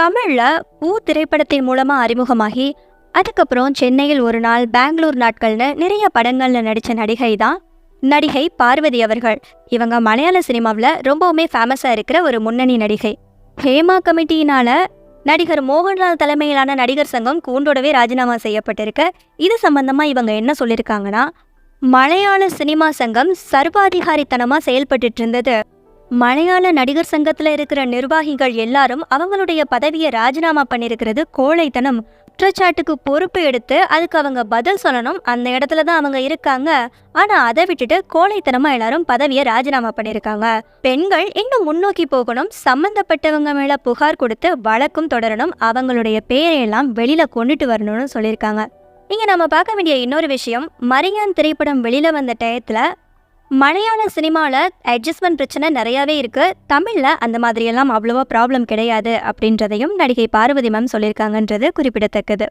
தமிழ்ல ஊ திரைப்படத்தின் மூலமாக அறிமுகமாகி அதுக்கப்புறம் சென்னையில் ஒரு நாள் பெங்களூர் நாட்கள்னு நிறைய படங்கள்ல நடித்த நடிகை தான் நடிகை பார்வதி அவர்கள். இவங்க மலையாள சினிமாவில் ரொம்பவுமே ஃபேமஸாக இருக்கிற ஒரு முன்னணி நடிகை. ஹேமா கமிட்டியினால் நடிகர் மோகன்லால் தலைமையிலான நடிகர் சங்கம் கூண்டோடவே ராஜினாமா செய்யப்பட்டிருக்கு. இது சம்பந்தமாக இவங்க என்ன சொல்லியிருக்காங்கன்னா மலையாள சினிமா சங்கம் சர்வாதிகாரித்தனமாக செயல்பட்டு இருந்தது. மலையாள நடிகர் சங்கத்தில் இருக்கிற நிர்வாகிகள் எல்லாரும் அவங்களுடைய பதவியை ராஜினாமா பண்ணியிருக்கிறது கோழைத்தனம். குற்றச்சாட்டுக்கு பொறுப்பு எடுத்து அதுக்கு அவங்க பதில் சொல்லணும். அந்த இடத்துல தான் அவங்க இருக்காங்க. ஆனால் அதை விட்டுட்டு கோழைத்தனமாக எல்லாரும் பதவியை ராஜினாமா பண்ணியிருக்காங்க. பெண்கள் இன்னும் முன்னோக்கி போகணும். சம்பந்தப்பட்டவங்க மேலே புகார் கொடுத்து வழக்கும் தொடரணும். அவங்களுடைய பேரையெல்லாம் வெளியில் கொண்டுட்டு வரணும்னு சொல்லியிருக்காங்க. இங்கே நம்ம பார்க்க வேண்டிய இன்னொரு விஷயம் மரியான் திரைப்படம் வெளியில் வந்த டயத்தில் மலையாள சினிமாவில் அட்ஜஸ்ட்மெண்ட் பிரச்சனை நிறையாவே இருக்கு. தமிழில் அந்த மாதிரியெல்லாம் அவ்வளோவா ப்ராப்ளம் கிடையாது அப்படின்றதையும் நடிகை பார்வதி மேம் சொல்லியிருக்காங்கன்றது குறிப்பிடத்தக்கது.